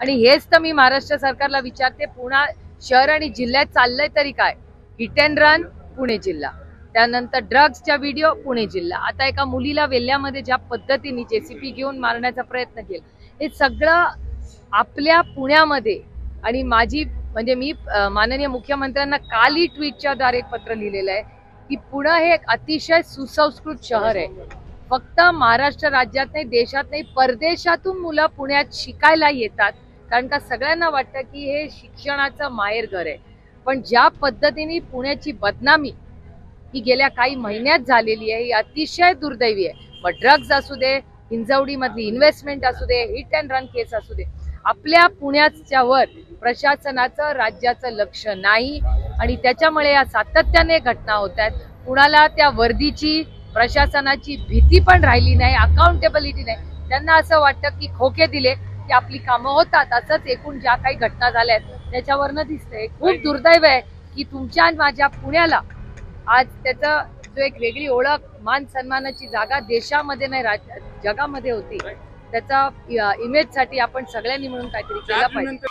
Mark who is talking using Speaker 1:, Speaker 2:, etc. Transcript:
Speaker 1: आणि हेच तर मी महाराष्ट्र सरकारला विचारते पुणा शहर आणि जिल्ह्यात चाललंय तरी काय? हिट अँड रन पुणे जिल्हा. त्यानंतर ड्रग्सच्या व्हिडिओ पुणे जिल्हा. आता एका मुलीला वेल्ल्यामध्ये ज्या पद्धतीने जेसीपी घेऊन मारण्याचा प्रयत्न केला. हे सगळं आपल्या पुण्यामध्ये आणि माझी म्हणजे मी माननीय मुख्यमंत्र्यांना कालही ट्विटच्याद्वारे एक पत्र लिहिलेलं आहे की पुणे हे एक अतिशय सुसंस्कृत शहर आहे. फक्त महाराष्ट्र राज्यात नाही देशात नाही परदेशातून मुलं पुण्यात शिकायला येतात. कारण का सगळ्यांना वाटतं की हे शिक्षणाचं माहेरघर आहे. पण ज्या पद्धतीने पुण्याची बदनामी ही गेल्या काही महिन्यात झालेली आहे ही अतिशय दुर्दैवी आहे. मग ड्रग्ज असू दे हिंजवडीमधली इन्व्हेस्टमेंट असू दे हिट अँड रन केस असू दे आपल्या पुण्याच्या वर प्रशासनाचं राज्याचं लक्ष नाही आणि त्याच्यामुळे या सातत्याने घटना होत आहेत. कुणाला त्या वर्दीची प्रशासनाची भीती पण राहिली नाही अकाउंटेबिलिटी नाही. त्यांना असं वाटतं की खोके दिले की आपली कामं होतात असंच एकूण ज्या काही घटना झाल्या आहेत त्याच्यावरनं दिसतंय. खूप दुर्दैव आहे की तुमच्या आणि माझ्या पुण्याला आज त्याचं जो एक वेगळी ओळख मान सन्मानाची जागा देशामध्ये नाही राज जगामध्ये होती. त्याचा इमेजसाठी आपण सगळ्यांनी मिळून काहीतरी केलं पाहिजे.